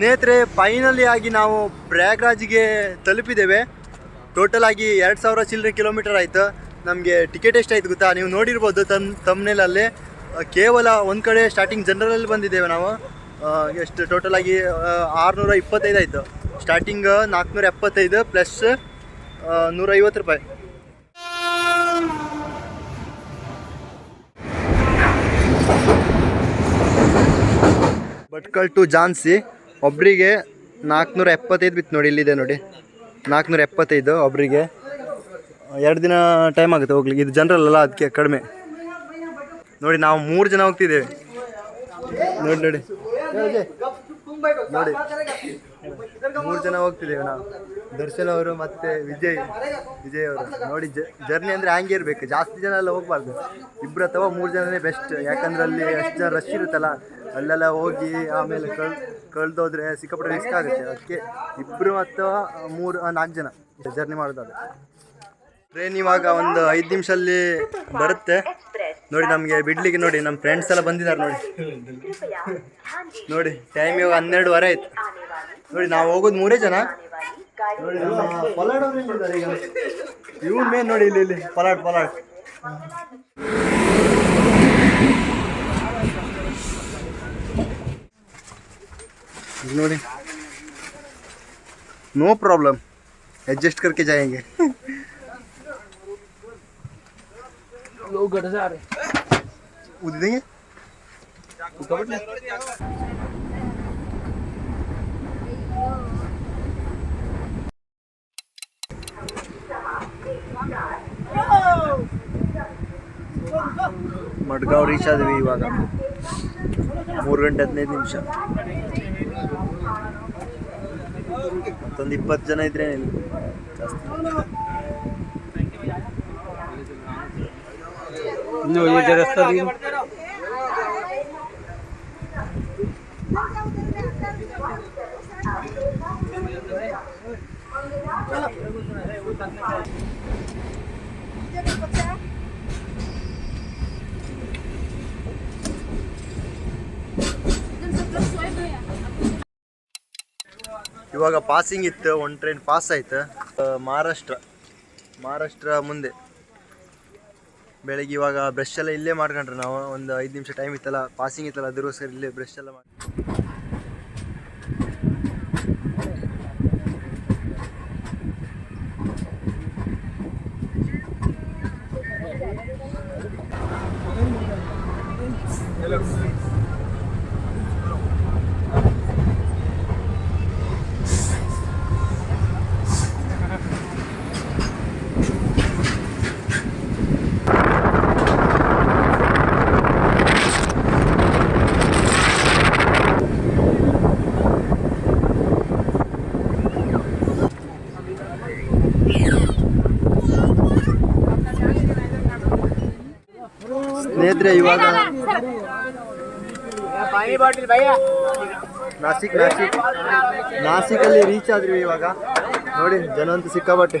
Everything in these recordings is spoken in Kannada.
ಸ್ನೇಹಿತರೆ ಫೈನಲಿ ಆಗಿ ನಾವು ಪ್ರಯಾಗ್ರಾಜ್ಗೆ ತಲುಪಿದ್ದೇವೆ. ಟೋಟಲ್ ಆಗಿ ಎರಡು ಸಾವಿರ ಚಿಲ್ಲರೆ ಕಿಲೋಮೀಟರ್ ಆಯಿತು. ನಮಗೆ ಟಿಕೆಟ್ ಎಷ್ಟಾಯ್ತು ಗೊತ್ತಾ? ನೀವು ನೋಡಿರ್ಬೋದು ತಮ್ಮ ತಮ್ಮನೇಲಲ್ಲಿ ಕೇವಲ ಒಂದು ಕಡೆ ಸ್ಟಾರ್ಟಿಂಗ್ ಜನರಲ್ಲಿ ಬಂದಿದ್ದೇವೆ ನಾವು. ಎಷ್ಟು ಟೋಟಲ್ ಆಗಿ ಆರುನೂರ ಇಪ್ಪತ್ತೈದು ಆಯಿತು. ಸ್ಟಾರ್ಟಿಂಗ್ ನಾಲ್ಕುನೂರ ಎಪ್ಪತ್ತೈದು ಪ್ಲಸ್ ನೂರೈವತ್ತು ರೂಪಾಯಿ. ಭಟ್ಕಲ್ ಟು ಜಾನ್ಸಿ ಒಬ್ಬರಿಗೆ ನಾಲ್ಕುನೂರ ಎಪ್ಪತ್ತೈದು ಬಿತ್ತು ನೋಡಿ, ಇಲ್ಲಿದೆ ನೋಡಿ. ನಾಲ್ಕುನೂರ ಎಪ್ಪತ್ತೈದು ಒಬ್ಬರಿಗೆ ಎರಡು ದಿನ ಟೈಮ್ ಆಗುತ್ತೆ ಹೋಗ್ಲಿಕ್ಕೆ. ಇದು ಜನರಲ್ ಅಲ್ಲ ಅದಕ್ಕೆ ಕಡಿಮೆ. ನೋಡಿ, ನಾವು ಮೂರು ಜನ ಹೋಗ್ತಿದ್ದೇವೆ. ನೋಡಿ ನೋಡಿ. ನೋಡಿ. ಮೂರು ಜನ ಹೋಗ್ತಿದ್ದೇವೆ ನಾವು. ದರ್ಶನ್ ಅವರು ಮತ್ತೆ ವಿಜಯ್. ವಿಜಯ್ ಅವರು. ನೋಡಿ ಜರ್ನಿ ಅಂದರೆ ಹಂಗೆ ಇರಬೇಕು. ಜಾಸ್ತಿ ಜನ ಎಲ್ಲ ಹೋಗ್ಬಾರ್ದು. ಇಬ್ರು ಅಥವಾ ಮೂರು ಜನನೇ ಬೆಸ್ಟ್ ಯಾಕಂದ್ರೆ ಅಲ್ಲಿ ಎಷ್ಟು ಜನ ರಶ್ ಇರುತ್ತಲ್ಲ, ಅಲ್ಲೆಲ್ಲ ಹೋಗಿ ಆಮೇಲೆ ಕಳ್, ಕಳ್ದೋದ್ರೆ ಸಿಕ್ಕಾಪಟ್ಟೆ ರಿಸ್ಕ್ ಆಗುತ್ತೆ. ಅದಕ್ಕೆ ಇಬ್ಬರು ಅಥವಾ ಮೂರು ನಾಲ್ಕು ಜನ ಜರ್ನಿ ಮಾಡೋದಾದ್ರೆ. ಟ್ರೈನ್ ಇವಾಗ ಒಂದು ಐದು ನಿಮಿಷಲ್ಲಿ ಬರುತ್ತೆ. ನೋಡಿ, ನಮಗೆ ಬಿಡ್ಲಿಕ್ಕೆ ನೋಡಿ ನಮ್ಮ ಫ್ರೆಂಡ್ಸ್ ಎಲ್ಲ ಬಂದಿದ್ದಾರೆ ನೋಡಿ. ನೋಡಿ ಟೈಮ್ ಇವಾಗ ಹನ್ನೆರಡುವರೆ ಆಯ್ತು. ನೋಡಿ ನಾವು ಹೋಗೋದು ಮೂರೇ ಜನ ನೋಡಿ ನಮ್ಮ ಪಲಾಡ್ ಅವ್ರು ಎಲ್ಲಿದ್ದಾರೆ ಈಗ ಇವನ್ ಮೇನ್ ನೋಡಿ ಇಲ್ಲಿ ಇಲ್ಲಿ ಪಲಾಡ್ ಪಲಾಡ್ ಇದು ನೋಡಿ नो प्रॉब्लम एडजस्ट करके जाएंगे लोग घर जा रहे उद देंगे ಮಡ್ಗಾವ್ ರೀಚ್ ಆದ್ವಿ ಇವಾಗ ಮೂರು ಗಂಟೆ ಹದಿನೈದು ನಿಮಿಷ ಮತ್ತೊಂದು ಇಪ್ಪತ್ತು ಜನ ಇದ್ರೆ ಜಾಸ್ತಿ ಇನ್ನು ಈ ರಸ್ತೆ ಇವಾಗ ಪಾಸಿಂಗ್ ಇತ್ತು, ಒಂದು ಟ್ರೈನ್ ಪಾಸ್ ಆಯ್ತು. ಮಹಾರಾಷ್ಟ್ರ ಮಹಾರಾಷ್ಟ್ರ ಮುಂದೆ. ಬೆಳಗ್ಗೆ ಇವಾಗ ಬ್ರಷ್ ಎಲ್ಲ ಇಲ್ಲೇ ಮಾಡ್ಕೊಂಡ್ರೆ ನಾವು. ಒಂದು ಐದು ನಿಮಿಷ ಟೈಮ್ ಇತ್ತಲ್ಲ ಪಾಸಿಂಗ್ ಇತ್ತಲ್ಲ, ಅದಕ್ಕೋಸ್ಕರ ಇಲ್ಲೇ ಬ್ರಷ್ ಎಲ್ಲ ಮಾಡಿ ಇದ್ರೆ ಇವಾಗ ನಾಸಿಕ್ ನಾಸಿಕ್ ನಾಸಿಕ್. ಅಲ್ಲಿ ರೀಚ್ ಆದ್ರಿ ಇವಾಗ. ನೋಡಿ ಜನ ಅಂತೂ ಸಿಕ್ಕಾಬಟ್ಟೆ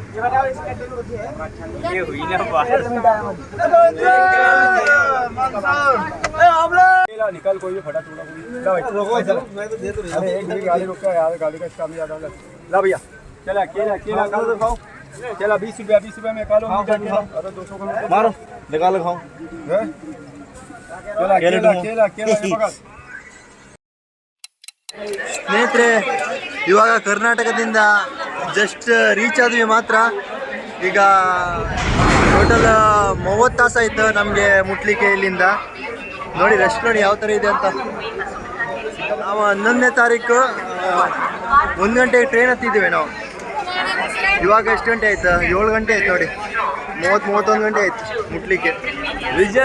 निकल कोई भी फटा टूटा गाड़ी रुक यार गाड़ी का काम याद भैया चला केला केला खाओ खाओ केला बीस रुपया बीस रुपया में कालो अरे दो सौ का मारो निकालो खाओ केला केला केला केला ಸ್ನೇಹಿತರೆ ಇವಾಗ ಕರ್ನಾಟಕದಿಂದ ಜಸ್ಟ್ ರೀಚ್ ಆದ್ವಿ ಮಾತ್ರ. ಈಗ ಟೋಟಲ್ ಮೂವತ್ತು ತಾಸು ಆಯಿತು ನಮಗೆ ಮುಟ್ಲಿಕ್ಕೆ ಇಲ್ಲಿಂದ. ನೋಡಿ ರೆಸ್ಟ್ ಯಾವ ಥರ ಇದೆ ಅಂತ. ನಾವು ಹನ್ನೊಂದನೇ ತಾರೀಕು ಒಂದು ಗಂಟೆಗೆ ಟ್ರೈನ್ ಹತ್ತಿದ್ದೀವಿ ನಾವು. ಇವಾಗ ಎಷ್ಟು ಗಂಟೆ ಆಯ್ತು? ಏಳು ಗಂಟೆ ಆಯ್ತು ನೋಡಿ. ಮೂವತ್ತು, ಮೂವತ್ತೊಂದು ಗಂಟೆ ಆಯ್ತು ಮುಟ್ಲಿಕ್ಕೆ.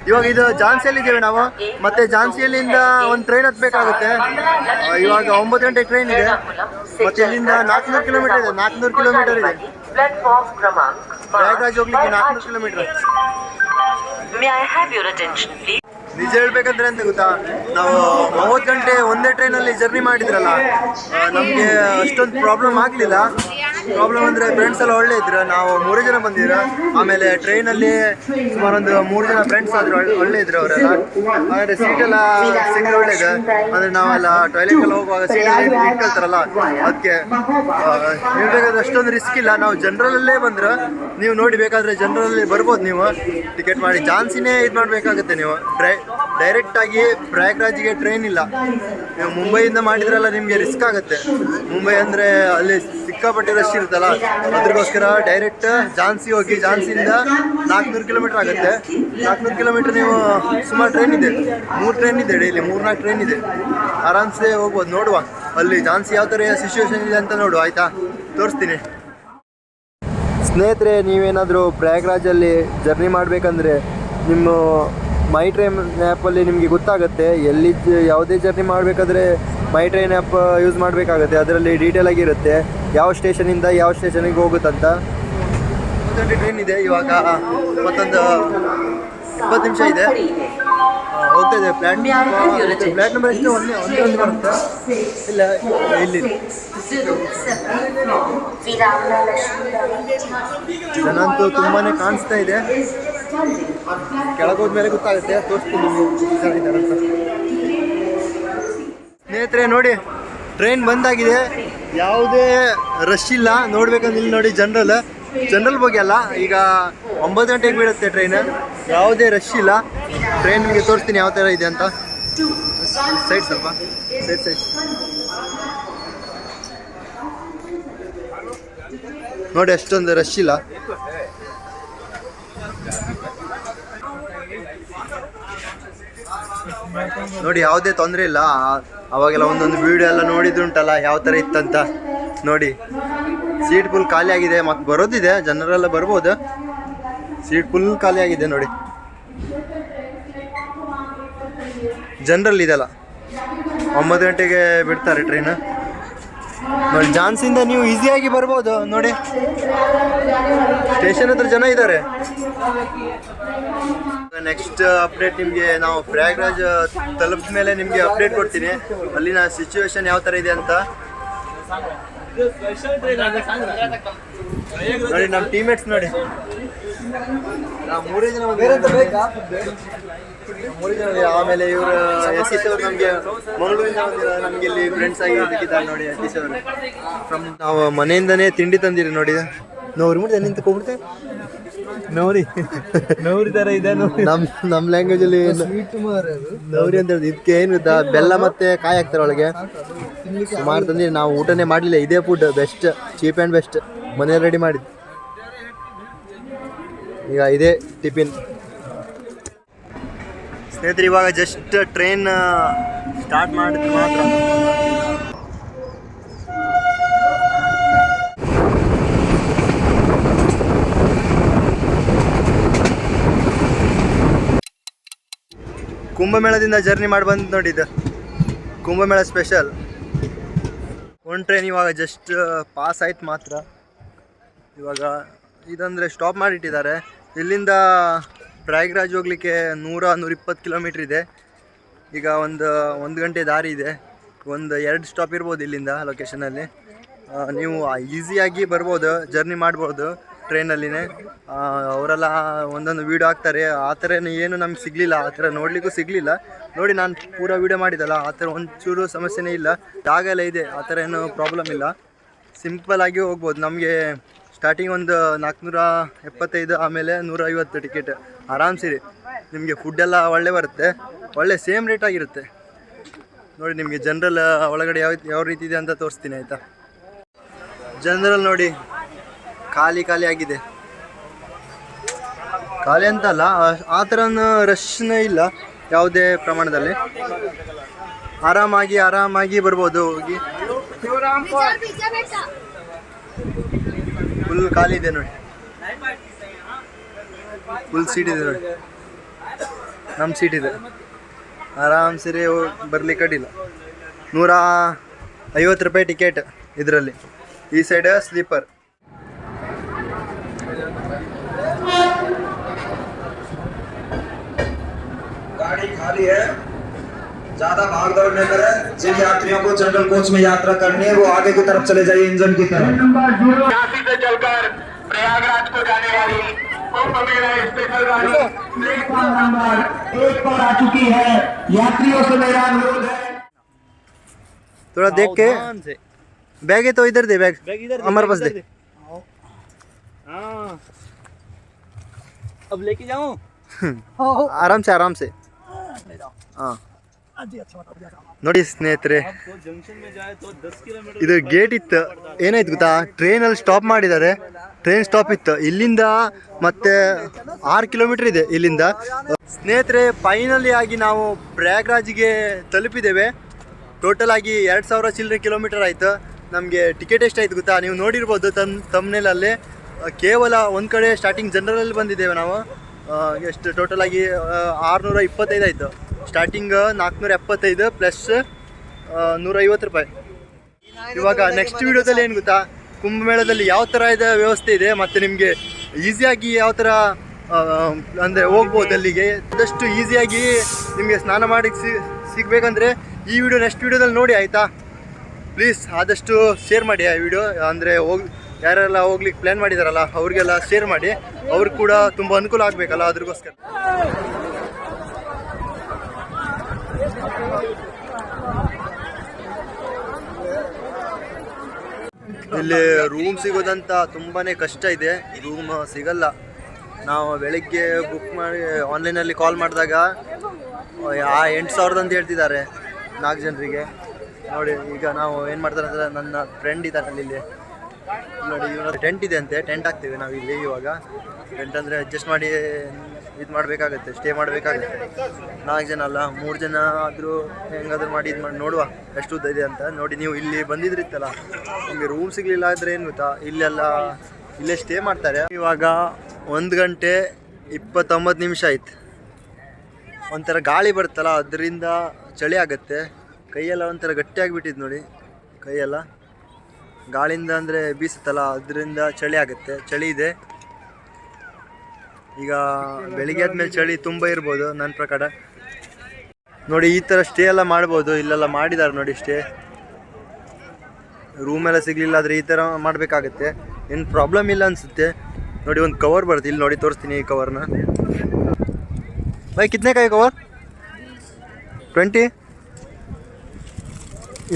ಇವಾಗ ಇದು ಝಾನ್ಸಿಯಲ್ಲಿ ಇದ್ದೀವಿ ನಾವು. ಮತ್ತೆ ಝಾನ್ಸಿಯಲ್ಲಿಂದ ಒಂದು ಟ್ರೈನ್ ಹತ್ಬೇಕಾಗುತ್ತೆ. ಇವಾಗ ಒಂಬತ್ತು ಗಂಟೆ ಟ್ರೈನ್ ಇದೆ. ಮತ್ತೆ ಇಲ್ಲಿಂದ ನಾಲ್ಕುನೂರು ಕಿಲೋಮೀಟರ್ ಇದೆ. ನಾಲ್ಕುನೂರು ಕಿಲೋಮೀಟರ್ ಇದೆ. ಪ್ರಯಾಗ್ರಾಜ್ ಹೋಗ್ಲಿಕ್ಕೆ ನಾಲ್ಕುನೂರು ಕಿಲೋಮೀಟರ್ ನಿಜ ಹೇಳ್ಬೇಕಂದ್ರೆ ಅಂತ ಗೊತ್ತಾ? ನಾವು ಮೂವತ್ತು ಗಂಟೆ ಒಂದೇ ಟ್ರೈನಲ್ಲಿ ಜರ್ನಿ ಮಾಡಿದ್ರಲ್ಲ ನಮಗೆ ಅಷ್ಟೊಂದು ಪ್ರಾಬ್ಲಮ್ ಆಗಲಿಲ್ಲ. ಪ್ರಾಬ್ಲಮ್ ಅಂದ್ರೆ ಫ್ರೆಂಡ್ಸ್ ಎಲ್ಲ ಒಳ್ಳೆ ಇದ್ರು ನಾವು ಮೂರು ಜನ ಬಂದಿದ್ರು ಆಮೇಲೆ ಟ್ರೈನಲ್ಲಿ ಸುಮಾರು ಒಂದು ಮೂರು ಜನ ಫ್ರೆಂಡ್ಸ್ ಆದ್ರು ಒಳ್ಳೆ- ಒಳ್ಳೆ ಇದ್ರು ಅವರೆಲ್ಲ. ಆದರೆ ಎಲ್ಲ ಸಿಂಗಲ್ ಇದೆ ಅಂದರೆ ನಾವೆಲ್ಲ ಟಾಯ್ಲೆಟ್ ಎಲ್ಲ ಹೋಗುವಾಗ ಸೀಟ್ ಇಟ್ಕೊಳ್ತಾರಲ್ಲ ಅದಕ್ಕೆ ಹೇಳ್ಬೇಕಾದ್ರೆ ಅಷ್ಟೊಂದು ರಿಸ್ಕ್ ಇಲ್ಲ. ನಾವು ಜನರಲ್ಲೇ ಬಂದ್ರೆ ನೀವು ನೋಡಿ ಬೇಕಾದ್ರೆ ಜನರಲ್ಲಿ ಬರ್ಬೋದು ನೀವು. ಟಿಕೆಟ್ ಮಾಡಿ. ಜಾನ್ಸಿನೇ ಇದು ಮಾಡಬೇಕಾಗುತ್ತೆ ನೀವು. ಡ್ರೈ ಡೈರೆಕ್ಟಾಗಿ ಪ್ರಯಾಗ್ರಾಜ್ಗೆ ಟ್ರೈನ್ ಇಲ್ಲ. ನೀವು ಮುಂಬೈಯಿಂದ ಮಾಡಿದ್ರಲ್ಲ ನಿಮಗೆ ರಿಸ್ಕ್ ಆಗುತ್ತೆ. ಮುಂಬೈ ಅಂದರೆ ಅಲ್ಲಿ ಸಿಕ್ಕಾಪಟ್ಟೆ ರಶ್ ಇರುತ್ತಲ್ಲ, ಅದ್ರಗೋಸ್ಕರ ಡೈರೆಕ್ಟ್ ಝಾನ್ಸಿ ಹೋಗಿ ಝಾನ್ಸಿಯಿಂದ ನಾಲ್ಕುನೂರು ಕಿಲೋಮೀಟರ್ ಆಗುತ್ತೆ. ನಾಲ್ಕುನೂರು ಕಿಲೋಮೀಟರ್ ನೀವು ಸುಮಾರು ಟ್ರೈನ್ ಇದೆ. ಮೂರು ಟ್ರೈನ್ ಇದೆ ಡೈಲಿ ಮೂರ್ನಾಲ್ಕು ಟ್ರೈನ್ ಇದೆ. ಆರಾಮ್ಸೆ ಹೋಗ್ಬೋದು, ನೋಡುವ. ಅಲ್ಲಿ ಝಾನ್ಸಿ ಯಾವ ಥರ ಸಿಚುವೇಶನ್ ಇದೆ ಅಂತ ನೋಡುವ, ಆಯಿತಾ? ತೋರಿಸ್ತೀನಿ. ಸ್ನೇಹಿತರೆ, ನೀವೇನಾದರೂ ಪ್ರಯಾಗ್ರಾಜಲ್ಲಿ ಜರ್ನಿ ಮಾಡಬೇಕಂದ್ರೆ ನಿಮ್ಮ ಮೈ ಟ್ರೈನ್ ಆ್ಯಪಲ್ಲಿ ನಿಮಗೆ ಗೊತ್ತಾಗುತ್ತೆ ಎಲ್ಲಿ ಯಾವುದೇ ಜರ್ನಿ ಮಾಡಬೇಕಾದ್ರೆ ಮೈ ಟ್ರೈನ್ ಆ್ಯಪ್ ಯೂಸ್ ಮಾಡಬೇಕಾಗುತ್ತೆ. ಅದರಲ್ಲಿ ಡೀಟೇಲ್ ಆಗಿರುತ್ತೆ ಯಾವ ಸ್ಟೇಷನಿಂದ ಯಾವ ಸ್ಟೇಷನಿಗೆ ಹೋಗುತ್ತಂತ. ಮತ್ತೊಂದು ಟ್ರೈನ್ ಇದೆ ಇವಾಗ ಮತ್ತೊಂದು ಇಪ್ಪತ್ತು ನಿಮಿಷ ಇದೆ. ಹೋಗ್ತಾ ಇದೆ ಪ್ಲ್ಯಾಟ್ ಪ್ಲ್ಯಾಟ್ ನಂಬರ್ ಎಷ್ಟು? ಒಂದೇ ಒಂದೇ ಒಂದು ಬರುತ್ತೆ? ಇಲ್ಲ ಇಲ್ಲಿ. ಜನ ತುಂಬಾ ತುಂಬಾನೇ ಕಾಣಿಸ್ತಾ ಇದೆ. ಕೆಳಗೋದ ಮೇಲೆ ಗೊತ್ತಾಗುತ್ತೆ. ತೋರಿಸ್ತೀನಿ ಸ್ನೇಹಿತರೆ, ನೋಡಿ ಟ್ರೈನ್ ಬಂದಾಗಿದೆ. ಯಾವುದೇ ರಶ್ ಇಲ್ಲ. ನೋಡ್ಬೇಕಂದ್ರೆ ಇಲ್ಲಿ ನೋಡಿ ಜನರಲ್ ಜನರಲ್ ಬಗ್ಗೆ ಅಲ್ಲ, ಈಗ ಒಂಬತ್ತು ಗಂಟೆಗೆ ಬೀಳುತ್ತೆ ಟ್ರೈನ್ ಯಾವುದೇ ರಶ್ ಇಲ್ಲ. ಟ್ರೈನ್ ನಿಮಗೆ ತೋರಿಸ್ತೀನಿ ಯಾವ ಥರ ಇದೆ ಅಂತ. ಸೈಡ್ ಸ್ವಲ್ಪ. ಸೈಡ್ ಸೈಡ್ ನೋಡಿ, ಅಷ್ಟೊಂದು ರಶ್ ಇಲ್ಲ. ನೋಡಿ, ಯಾವುದೇ ತೊಂದರೆ ಇಲ್ಲ. ಅವಾಗೆಲ್ಲ ಒಂದೊಂದು ವಿಡಿಯೋ ಎಲ್ಲ ನೋಡಿದ್ರುಂಟಲ್ಲ ಯಾವ ಥರ ಇತ್ತಂತ. ನೋಡಿ ಸೀಟ್ ಫುಲ್ ಖಾಲಿ ಆಗಿದೆ. ಮತ್ತೆ ಬರೋದಿದೆ, ಜನರೆಲ್ಲ ಬರ್ಬೋದು. ಸೀಟ್ ಫುಲ್ ಖಾಲಿ ಆಗಿದೆ ನೋಡಿ. ಜನರಲ್ ಇದೆಲ್ಲ. ಒಂಬತ್ತು ಗಂಟೆಗೆ ಬಿಡ್ತಾರೆ ಟ್ರೈನ್ ನೋಡಿ, ಜಾನ್ಸಿಂದ ನೀವು ಈಸಿಯಾಗಿ ಬರ್ಬೋದು, ನೋಡಿ. ಸ್ಟೇಷನ್ ಹತ್ರ ಜನ ಇದ್ದಾರೆ ನೆಕ್ಸ್ಟ್ ಅಪ್ಡೇಟ್ ನಿಮಗೆ ನಾವು ಪ್ರಯಾಗ್ರಾಜ್ ತಲುಪಿದ ಮೇಲೆ ನಿಮಗೆ ಅಪ್ಡೇಟ್ ಕೊಡ್ತೀನಿ. ಅಲ್ಲಿನ ಸಿಚುವೇಶನ್ ಯಾವ ಥರ ಇದೆ ಅಂತ. ನೋಡಿ ನಮ್ಮ ಟೀಮೇಟ್ಸ್ ನೋಡಿ. ನಾವು ಮೂರೇ ಜನ ಆಮೇಲೆ ಇವರು ಯಶೀಶ್ ಅವರು ನಮಗೆ ಮಂಗಳೂರಿಂದ ನಮಗೆ ಇಲ್ಲಿ ಫ್ರೆಂಡ್ಸ್ ಆಗಿ ಸಿಕ್ಕಿದ್ದಾರೆ ನೋಡಿ ಯಶೀಶ್ ಅವರು. ಫ್ರಮ್ ನಾವು ಮನೆಯಿಂದನೇ ತಿಂಡಿ ತಂದಿರಿ ನೋಡಿ. ನೋವ್ರಿ ಮುಡ್ದೆ ನಿಂತು ಕೊಬಿಡ್ತೆ. ನೌರಿ. ನೌರಿ ತರ ಇದೆ ನೋಡಿ ನಮ್ ನಮ್ ಲ್ಯಾಂಗ್ವೇಜ್ ಅಲ್ಲಿ ನೌರಿ ಅಂತ ಹೇಳಿದ್ ಇದಕ್ಕೆ ಏನು ಗೊತ್ತಾ? ಬೆಲ್ಲ ಮತ್ತೆ ಕಾಯಿ ಹಾಕ್ತಾರೆ ಒಳಗೆ. ಸುಮಾರು ತಂದಿರಿ ನಾವು ಊಟನೇ ಮಾಡಲಿಲ್ಲ. ಇದೇ food best cheap and best ಮನೇಲಿ ರೆಡಿ ಮಾಡಿದ್ದು. ಈಗ ಇದೇ ಟಿಫಿನ್ ಸ್ನೇಹಿತರೆ, ಇವಾಗ ಜಸ್ಟ್ ಟ್ರೈನ್ ಸ್ಟಾರ್ಟ್ ಮಾಡಿದ್ರೆ ಮಾತ್ರ. ಕುಂಭಮೇಳದಿಂದ ಜರ್ನಿ ಮಾಡಿ ಬಂದು ನೋಡಿದ್ದು ಕುಂಭಮೇಳ ಸ್ಪೆಷಲ್ ಒಂದು ಟ್ರೈನ್ ಇವಾಗ ಜಸ್ಟ್ ಪಾಸ್ ಆಯ್ತು ಮಾತ್ರ. ಇವಾಗ ಇದಂದರೆ ಸ್ಟಾಪ್ ಮಾಡಿಟ್ಟಿದ್ದಾರೆ. ಇಲ್ಲಿಂದ ಪ್ರಯಾಗ್ರಾಜ್ ಹೋಗ್ಲಿಕ್ಕೆ ನೂರ ನೂರಿಪ್ಪತ್ತು ಕಿಲೋಮೀಟ್ರ್ ಇದೆ. ಈಗ ಒಂದು ಒಂದು ಗಂಟೆ ದಾರಿ ಇದೆ. ಒಂದು ಎರಡು ಸ್ಟಾಪ್ ಇರ್ಬೋದು ಇಲ್ಲಿಂದ ಲೊಕೇಶನಲ್ಲಿ ನೀವು ಈಸಿಯಾಗಿ ಬರ್ಬೋದು ಜರ್ನಿ ಮಾಡ್ಬೋದು ಟ್ರೈನಲ್ಲಿನೇ ಅವರೆಲ್ಲ ಒಂದೊಂದು ವೀಡಿಯೋ ಹಾಕ್ತಾರೆ. ಆ ಥರ ಏನು ನಮ್ಗೆ ಸಿಗಲಿಲ್ಲ. ಆ ಥರ ನೋಡಲಿಕ್ಕೂ ಸಿಗಲಿಲ್ಲ. ನೋಡಿ, ನಾನು ಪೂರ ವೀಡಿಯೋ ಮಾಡಿದ್ದಲ್ಲ, ಆ ಥರ ಒಂಚೂರು ಸಮಸ್ಯೆನೇ ಇಲ್ಲ. ಜಾಗ ಎಲ್ಲ ಇದೆ, ಆ ಥರ ಏನು ಪ್ರಾಬ್ಲಮ್ ಇಲ್ಲ. ಸಿಂಪಲ್ ಆಗಿ ಹೋಗ್ಬೋದು. ನಮಗೆ ಸ್ಟಾರ್ಟಿಂಗ್ ಒಂದು ನಾಲ್ಕುನೂರ ಎಪ್ಪತ್ತೈದು, ಆಮೇಲೆ ನೂರ ಐವತ್ತು ಟಿಕೆಟ್ ಆರಾಮ್ಸಿರಿ ನಿಮಗೆ ಫುಡ್ಡೆಲ್ಲ ಒಳ್ಳೆ ಬರುತ್ತೆ. ಒಳ್ಳೆ ಸೇಮ್ ರೇಟ್ ಆಗಿರುತ್ತೆ. ನೋಡಿ, ನಿಮಗೆ ಜನರಲ್ ಒಳಗಡೆ ಯಾವ ಯಾವ ರೀತಿ ಇದೆ ಅಂತ ತೋರಿಸ್ತೀನಿ, ಆಯಿತಾ? ಜನರಲ್ ನೋಡಿ, ಖಾಲಿ ಖಾಲಿ ಆಗಿದೆ. ಖಾಲಿ ಅಂತಲ್ಲ ಆ ಥರ ರಶ್ನೇ ಇಲ್ಲ, ಯಾವುದೇ ಪ್ರಮಾಣದಲ್ಲಿ. ಆರಾಮಾಗಿ ಆರಾಮಾಗಿ ಬರ್ಬೋದು ಹೋಗಿ. ಫುಲ್ ಖಾಲಿ ಇದೆ ನೋಡಿ. ಫುಲ್ ಸೀಟ್ ಇದೆ ನೋಡಿ. ನಮ್ಮ ಸೀಟ್ ಇದೆ. ಆರಾಮ್ ಸರಿ ಬರ್ಲಿಕ್ಕೆ ಅಡ್ಡಿಲ್ಲ. ನೂರ ಐವತ್ತು ರೂಪಾಯಿ ಟಿಕೆಟ್ ಇದರಲ್ಲಿ. ಈ ಸೈಡ್ ಸ್ಲೀಪರ್ ಗಾಡಿ ಖಾಲಿ ज़्यादा भाग दौड़ न करें जिन यात्रियों को जनरल कोच में यात्रा करनी है वो आगे की तरफ़ चले जाइए इंजन की तरफ़। झांसी से चलकर प्रयागराज को जाने वाली स्पेशल गाड़ी नंबर एक पर आ चुकी है। यात्रियों से मेरा अनुरोध है। थोड़ा देख के। बैग है तो इधर दे बैग। बैग इधर हमारे पास दे। हाँ। अब लेके जाऊँ? आराम से आराम से। हाँ। ನೋಡಿ ಸ್ನೇಹಿತರೆ, ಇದು ಗೇಟ್ ಇತ್ತು. ಏನಾಯ್ತು ಗೊತ್ತಾ? ಟ್ರೈನಲ್ಲಿ ಸ್ಟಾಪ್ ಮಾಡಿದ್ದಾರೆ. ಟ್ರೈನ್ ಸ್ಟಾಪ್ ಇತ್ತು. ಇಲ್ಲಿಂದ ಮತ್ತೆ ಆರು ಕಿಲೋಮೀಟರ್ ಇದೆ ಇಲ್ಲಿಂದ. ಸ್ನೇಹಿತರೆ ಫೈನಲಿ ಆಗಿ ನಾವು ಪ್ರಯಾಗ್ರಾಜ್ಗೆ ತಲುಪಿದ್ದೇವೆ. ಟೋಟಲ್ ಆಗಿ ಎರಡು ಸಾವಿರ ಚಿಲ್ಲರೆ ಕಿಲೋಮೀಟರ್ ಆಯಿತು. ನಮಗೆ ಟಿಕೆಟ್ ಎಷ್ಟಾಯ್ತು ಗೊತ್ತಾ? ನೀವು ನೋಡಿರ್ಬೋದು ತಮ್ಮ ತಮ್ಮನೇಲಲ್ಲಿ ಕೇವಲ ಒಂದು ಕಡೆ ಸ್ಟಾರ್ಟಿಂಗ್ ಜನರಲ್ ಬಂದಿದ್ದೇವೆ ನಾವು. ಎಷ್ಟು ಟೋಟಲ್ ಆಗಿ ಆರುನೂರ ಇಪ್ಪತ್ತೈದು ಆಯಿತು. ಸ್ಟಾರ್ಟಿಂಗ್ ನಾಲ್ಕುನೂರ ಎಪ್ಪತ್ತೈದು ಪ್ಲಸ್ ನೂರೈವತ್ತು ರೂಪಾಯಿ. ಇವಾಗ ನೆಕ್ಸ್ಟ್ ವಿಡಿಯೋದಲ್ಲಿ ಏನು ಗೊತ್ತಾ? ಕುಂಭಮೇಳದಲ್ಲಿ ಯಾವ ಥರ ಇದೆ ವ್ಯವಸ್ಥೆ ಇದೆ ಮತ್ತು ನಿಮಗೆ ಈಸಿಯಾಗಿ ಯಾವ ಥರ ಅಂದರೆ ಹೋಗ್ಬೋದು ಅಲ್ಲಿಗೆ? ಆದಷ್ಟು ಈಸಿಯಾಗಿ ನಿಮಗೆ ಸ್ನಾನ ಮಾಡಿ ಸಿಗಬೇಕಂದ್ರೆ ಈ ವಿಡಿಯೋ ನೆಕ್ಸ್ಟ್ ವಿಡಿಯೋದಲ್ಲಿ ನೋಡಿ, ಆಯಿತಾ? ಪ್ಲೀಸ್ ಆದಷ್ಟು ಶೇರ್ ಮಾಡಿ ಆ ವಿಡಿಯೋ ಅಂದರೆ ಹೋಗಿ, ಯಾರೆಲ್ಲ ಹೋಗ್ಲಿಕ್ಕೆ ಪ್ಲ್ಯಾನ್ ಮಾಡಿದಾರಲ್ಲ, ಅವ್ರಿಗೆಲ್ಲ ಶೇರ್ ಮಾಡಿ. ಅವ್ರಿಗೆ ಕೂಡ ತುಂಬ ಅನುಕೂಲ ಆಗಬೇಕಲ್ಲ, ಅದ್ರಗೋಸ್ಕರ. ಇಲ್ಲಿ ರೂಮ್ ಸಿಗೋದಂತ ತುಂಬಾನೇ ಕಷ್ಟ ಇದೆ. ರೂಮ್ ಸಿಗಲ್ಲ. ನಾವು ಬೆಳಿಗ್ಗೆ ಬುಕ್ ಮಾಡಿ ಆನ್ಲೈನಲ್ಲಿ ಕಾಲ್ ಮಾಡಿದಾಗ ಆ ಎಂಟು ಸಾವಿರದ ಅಂತ ಹೇಳ್ತಿದ್ದಾರೆ ನಾಲ್ಕು ಜನರಿಗೆ. ನೋಡಿ, ಈಗ ನಾವು ಏನು ಮಾಡ್ತಾರೆ ಅಂದರೆ ನನ್ನ ಫ್ರೆಂಡ್ ಇದ್ದಾನೆ ಇಲ್ಲಿ. ನೋಡಿ ಇವಾಗ ಟೆಂಟ್ ಇದೆ ಅಂತೆ. ಟೆಂಟ್ ಹಾಕ್ತೀವಿ ನಾವು ಇಲ್ಲಿ ಇವಾಗ. ಟೆಂಟ್ ಅಂದರೆ ಅಡ್ಜಸ್ಟ್ ಮಾಡಿ ಇದು ಮಾಡಬೇಕಾಗತ್ತೆ ಸ್ಟೇ ಮಾಡಬೇಕಾಗತ್ತೆ. ನಾಲ್ಕು ಜನ ಅಲ್ಲ, ಮೂರು ಜನ ಆದರೂ ಹೆಂಗಾದ್ರೂ ಮಾಡಿ ಇದು ಮಾಡಿ ನೋಡುವ, ಎಷ್ಟು ಉದ್ದ ಇದೆ ಅಂತ. ನೋಡಿ, ನೀವು ಇಲ್ಲಿ ಬಂದಿದ್ರಿತ್ತಲ್ಲ, ನಿಮಗೆ ರೂಮ್ ಸಿಗಲಿಲ್ಲ ಆದರೆ ಏನು ಗೊತ್ತಾ? ಇಲ್ಲೆಲ್ಲ, ಇಲ್ಲೇ ಸ್ಟೇ ಮಾಡ್ತಾರೆ. ಇವಾಗ ಒಂದು ಗಂಟೆ ಇಪ್ಪತ್ತೊಂಬತ್ತು ನಿಮಿಷ ಆಯ್ತು. ಒಂಥರ ಗಾಳಿ ಬರುತ್ತಲ್ಲ, ಅದರಿಂದ ಚಳಿ ಆಗುತ್ತೆ. ಕೈಯೆಲ್ಲ ಒಂಥರ ಗಟ್ಟಿಯಾಗಿಬಿಟ್ಟಿದ್ದು ನೋಡಿ, ಕೈಯೆಲ್ಲ. ಗಾಳಿಯಿಂದ ಅಂದರೆ ಬೀಸುತ್ತಲ್ಲ, ಅದರಿಂದ ಚಳಿ ಆಗುತ್ತೆ, ಚಳಿ ಇದೆ. ಈಗ ಬೆಳಿಗ್ಗೆ ಆದ್ಮೇಲೆ ಚಳಿ ತುಂಬ ಇರ್ಬೋದು, ನನ್ನ ಪ್ರಕಾರ. ನೋಡಿ, ಈ ಥರ ಸ್ಟೇ ಎಲ್ಲ ಮಾಡ್ಬೋದು, ಇಲ್ಲೆಲ್ಲ ಮಾಡಿದ್ದಾರೆ ನೋಡಿ ಸ್ಟೇ ರೂಮೆಲ್ಲ ಸಿಗಲಿಲ್ಲ ಆದರೆ ಈ ಥರ ಮಾಡಬೇಕಾಗತ್ತೆ. ಏನು ಪ್ರಾಬ್ಲಮ್ ಇಲ್ಲ ಅನಿಸುತ್ತೆ. ನೋಡಿ, ಒಂದು ಕವರ್ ಬರುತ್ತೆ. ಇಲ್ಲಿ ನೋಡಿ, ತೋರಿಸ್ತೀನಿ ಈ ಕವರ್ನ ಬೈ ಕಾಯಿ ಕವರ್ ಟ್ವೆಂಟಿ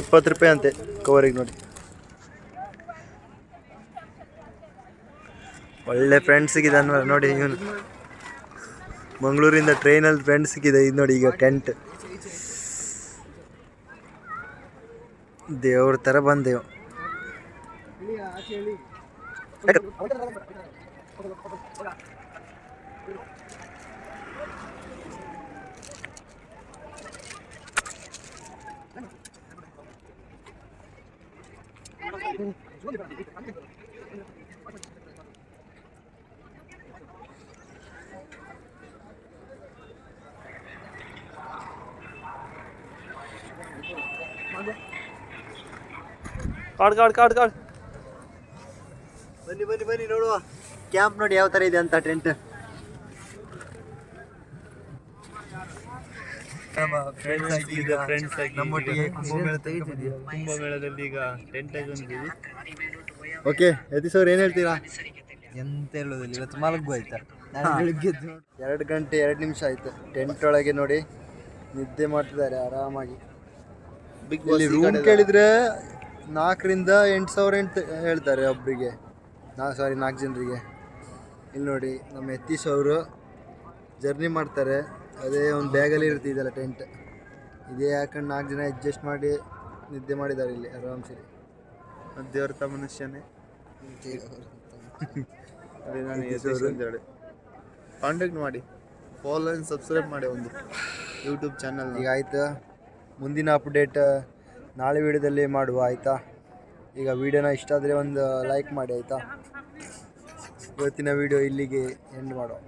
ಇಪ್ಪತ್ತು ರೂಪಾಯಿ ಅಂತೆ ಕವರಿಗೆ ನೋಡಿ. ಒಳ್ಳೆ ಫ್ರೆಂಡ್ ಸಿಗಿದೆ ನೋಡಿ ಇವನು. ಮಂಗಳೂರಿಂದ ಟ್ರೈನಲ್ಲಿ ಫ್ರೆಂಡ್ ಸಿಕ್ಕಿದೆ, ಇದು ನೋಡಿ ಈಗ ಟೆಂಟ್ ದೇವ್ರ ಥರ ಬಂದೆವು ಕಾಡ್ ಕಾಡ್ ಕಾಡ್ ಕಾಡ್. ಬನ್ನಿ ಬನ್ನಿ ಬನ್ನಿ ನೋಡುವ. ಕ್ಯಾಂಪ್ ನೋಡಿ ಯಾವ ತರ ಇದೆ ಅಂತ ಟೆಂಟ್ ಫ್ರೆಂಡ್ಸ್ ಈಗ ಫ್ರೆಂಡ್ಸ್ ಈಗ ಟೆಂಟ್ ಓಕೆ ಯತೀಶ್ ಏನ್ ಏನು ಹೇಳ್ತೀರಾ? ಎಂತ ಹೇಳೋದಿಲ್ಲ ಇವತ್ತು ಮಲಗು ಆಯ್ತಾ? ನಾನು ಬೆಳಿಗ್ಗೆ ಎರಡು ಗಂಟೆ ಎರಡು ನಿಮಿಷ ಆಯ್ತು. ಟೆಂಟ್ ಒಳಗೆ ನೋಡಿ ನಿದ್ದೆ ಮಾಡ್ತಿದ್ದಾರೆ ಆರಾಮಾಗಿ. ಬಿಗ್ ರೂಮ್ ಕೇಳಿದ್ರೆ ನಾಲ್ಕರಿಂದ ಎಂಟು ಸಾವಿರ ಎಂಟು ಹೇಳ್ತಾರೆ ಒಬ್ಬರಿಗೆ ನಾ ಸಾರಿ ನಾಲ್ಕು ಜನರಿಗೆ. ಇಲ್ಲಿ ನೋಡಿ ನಮ್ಮ ಯತೀಶ್ ಅವರು ಜರ್ನಿ ಮಾಡ್ತಾರೆ. ಅದೇ ಒಂದು ಬ್ಯಾಗಲ್ಲಿ ಇರ್ತಿದ್ದಲ್ಲ ಟೆಂಟ್ ಇದೇ ಹಾಕೊಂಡು ನಾಲ್ಕು ಜನ ಅಡ್ಜಸ್ಟ್ ಮಾಡಿ ನಿದ್ದೆ ಮಾಡಿದ್ದಾರೆ ಇಲ್ಲಿ ಆರಾಮ್ಸೆ. ದೇವರ ಮನುಷ್ಯನೇ. ಅದೇ ನಾನು ಯತೀಶ್ ಕಾಂಟ್ಯಾಕ್ಟ್ ಮಾಡಿ. ಫಾಲೋ ಆ್ಯಂಡ್ ಸಬ್ಸ್ಕ್ರೈಬ್ ಮಾಡಿ ಒಂದು ಯೂಟ್ಯೂಬ್ ಚಾನಲ್ ಈಗ ಆಯ್ತು. ಮುಂದಿನ ಅಪ್ಡೇಟ್ ನಾಳೆ ವಿಡಿಯೋದಲ್ಲಿ ಮಾಡುವ, ಆಯಿತಾ? ಈಗ ವೀಡಿಯೋನ ಇಷ್ಟ ಆದರೆ ಒಂದು ಲೈಕ್ ಮಾಡಿ, ಆಯಿತಾ? ಇವತ್ತಿನ ವಿಡಿಯೋ ಇಲ್ಲಿಗೆ ಎಂಡ್ ಮಾಡುವ